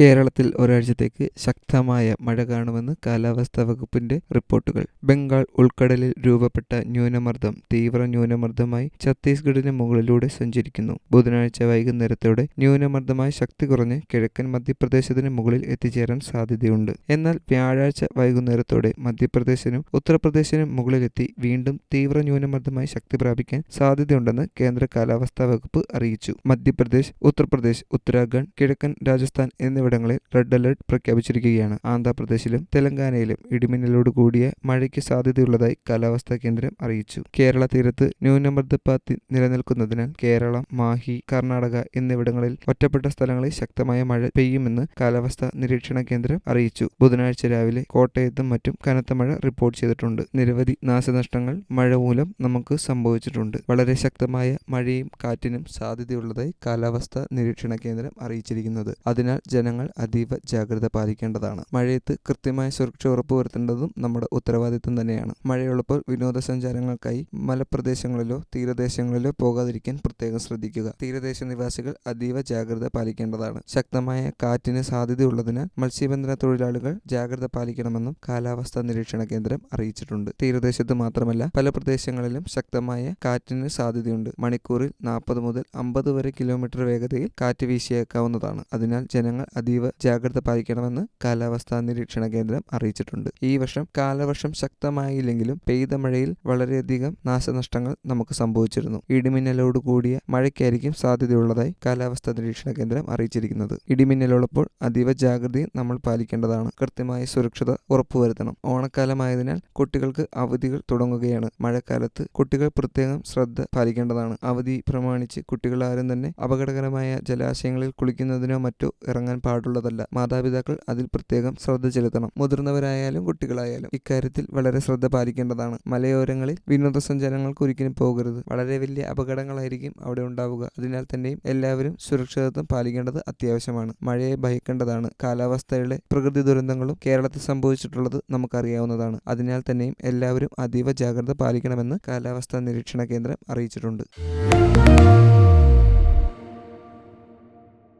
കേരളത്തിൽ ഒരാഴ്ചത്തേക്ക് ശക്തമായ മഴ കാണുമെന്ന് കാലാവസ്ഥാ വകുപ്പിന്റെ റിപ്പോർട്ടുകൾ. ബംഗാൾ ഉൾക്കടലിൽ രൂപപ്പെട്ട ന്യൂനമർദ്ദം തീവ്ര ന്യൂനമർദ്ദമായി ഛത്തീസ്ഗഡിന് മുകളിലൂടെ സഞ്ചരിക്കുന്നു. ബുധനാഴ്ച വൈകുന്നേരത്തോടെ ന്യൂനമർദ്ദമായി ശക്തി കുറഞ്ഞ് കിഴക്കൻ മധ്യപ്രദേശത്തിന് മുകളിൽ എത്തിച്ചേരാൻ സാധ്യതയുണ്ട്. എന്നാൽ വ്യാഴാഴ്ച വൈകുന്നേരത്തോടെ മധ്യപ്രദേശിനും ഉത്തർപ്രദേശിനും മുകളിലെത്തി വീണ്ടും തീവ്ര ന്യൂനമർദ്ദമായി ശക്തി പ്രാപിക്കാൻ സാധ്യതയുണ്ടെന്ന് കേന്ദ്ര കാലാവസ്ഥാ വകുപ്പ് അറിയിച്ചു. മധ്യപ്രദേശ് ഉത്തർപ്രദേശ് ഉത്തരാഖണ്ഡ് കിഴക്കൻ രാജസ്ഥാൻ എന്നിവിടങ്ങളിൽ റെഡ് അലർട്ട് പ്രഖ്യാപിച്ചിരിക്കുകയാണ്. ആന്ധ്രാപ്രദേശിലും തെലങ്കാനയിലും ഇടിമിന്നലോട് കൂടിയ മഴയ്ക്ക് സാധ്യതയുള്ളതായി കാലാവസ്ഥാ കേന്ദ്രം അറിയിച്ചു. കേരള തീരത്ത് ന്യൂനമർദ്ദപ്പാത്തി നിലനിൽക്കുന്നതിനാൽ കേരളം മാഹി കർണാടക എന്നിവിടങ്ങളിൽ ഒറ്റപ്പെട്ട സ്ഥലങ്ങളിൽ ശക്തമായ മഴ പെയ്യുമെന്ന് കാലാവസ്ഥാ നിരീക്ഷണ കേന്ദ്രം അറിയിച്ചു. ബുധനാഴ്ച രാവിലെ കോട്ടയത്തും മറ്റും കനത്ത മഴ റിപ്പോർട്ട് ചെയ്തിട്ടുണ്ട്. നിരവധി നാശനഷ്ടങ്ങൾ മഴ മൂലം നമുക്ക് സംഭവിച്ചിട്ടുണ്ട്. വളരെ ശക്തമായ മഴയും കാറ്റിനും സാധ്യതയുള്ളതായി കാലാവസ്ഥാ നിരീക്ഷണ കേന്ദ്രം അറിയിച്ചിരിക്കുന്നത്. അതിനാൽ ജനങ്ങൾ അതീവ ജാഗ്രത പാലിക്കേണ്ടതാണ്. മഴയത്ത് കൃത്യമായ സുരക്ഷ ഉറപ്പുവരുത്തേണ്ടതും നമ്മുടെ ഉത്തരവാദിത്തം തന്നെയാണ്. മഴയുള്ളപ്പോൾ വിനോദസഞ്ചാരങ്ങൾക്കായി മലപ്രദേശങ്ങളിലോ തീരദേശങ്ങളിലോ പോകാതിരിക്കാൻ പ്രത്യേകം ശ്രദ്ധിക്കുക. തീരദേശ നിവാസികൾ അതീവ ജാഗ്രത പാലിക്കേണ്ടതാണ്. ശക്തമായ കാറ്റിന് സാധ്യതയുള്ളതിനാൽ മത്സ്യബന്ധന തൊഴിലാളികൾ ജാഗ്രത പാലിക്കണമെന്നും കാലാവസ്ഥാ നിരീക്ഷണ കേന്ദ്രം അറിയിച്ചിട്ടുണ്ട്. തീരദേശത്ത് മാത്രമല്ല പല പ്രദേശങ്ങളിലും ശക്തമായ കാറ്റിന് സാധ്യതയുണ്ട്. മണിക്കൂറിൽ നാൽപ്പത് മുതൽ അമ്പത് വരെ കിലോമീറ്റർ വേഗതയിൽ കാറ്റ് വീശിയേക്കാവുന്നതാണ്. അതിനാൽ ജനങ്ങൾ അതീവ ജാഗ്രത പാലിക്കണമെന്ന് കാലാവസ്ഥാ നിരീക്ഷണ കേന്ദ്രം അറിയിച്ചിട്ടുണ്ട്. ഈ വർഷം കാലവർഷം ശക്തമായില്ലെങ്കിലും പെയ്ത മഴയിൽ വളരെയധികം നാശനഷ്ടങ്ങൾ നമുക്ക് സംഭവിച്ചിരുന്നു. ഇടിമിന്നലോട് കൂടിയ മഴയ്ക്കായിരിക്കും സാധ്യതയുള്ളതായി കാലാവസ്ഥാ നിരീക്ഷണ കേന്ദ്രം അറിയിച്ചിരിക്കുന്നത്. ഇടിമിന്നലുള്ളപ്പോൾ അതീവ ജാഗ്രതയും നമ്മൾ പാലിക്കേണ്ടതാണ്. കൃത്യമായ സുരക്ഷത ഉറപ്പുവരുത്തണം. ഓണക്കാലമായതിനാൽ കുട്ടികൾക്ക് അവധികൾ തുടങ്ങുകയാണ്. മഴക്കാലത്ത് കുട്ടികൾ പ്രത്യേകം ശ്രദ്ധ പാലിക്കേണ്ടതാണ്. അവധി പ്രമാണിച്ച് കുട്ടികൾ ആരും തന്നെ അപകടകരമായ ജലാശയങ്ങളിൽ കുളിക്കുന്നതിനോ മറ്റോ ഇറങ്ങാൻ പാടുള്ളതല്ല. മാതാപിതാക്കൾ അതിൽ പ്രത്യേകം ശ്രദ്ധ ചെലുത്തണം. മുതിർന്നവരായാലും കുട്ടികളായാലും ഇക്കാര്യത്തിൽ വളരെ ശ്രദ്ധ പാലിക്കേണ്ടതാണ്. മലയോരങ്ങളിൽ വിനോദസഞ്ചാരങ്ങൾക്ക് ഒരിക്കലും പോകരുത്. വളരെ വലിയ അപകടങ്ങളായിരിക്കും അവിടെ ഉണ്ടാവുക. അതിനാൽ തന്നെയും എല്ലാവരും സുരക്ഷിതത്വം പാലിക്കേണ്ടത് അത്യാവശ്യമാണ്. മഴയെ ഭയക്കേണ്ടതാണ്. കാലാവസ്ഥയുടെ പ്രകൃതി ദുരന്തങ്ങളും കേരളത്തിൽ സംഭവിച്ചിട്ടുള്ളത് നമുക്കറിയാവുന്നതാണ്. അതിനാൽ തന്നെയും എല്ലാവരും അതീവ ജാഗ്രത പാലിക്കണമെന്ന് കാലാവസ്ഥാ നിരീക്ഷണ കേന്ദ്രം അറിയിച്ചിട്ടുണ്ട്.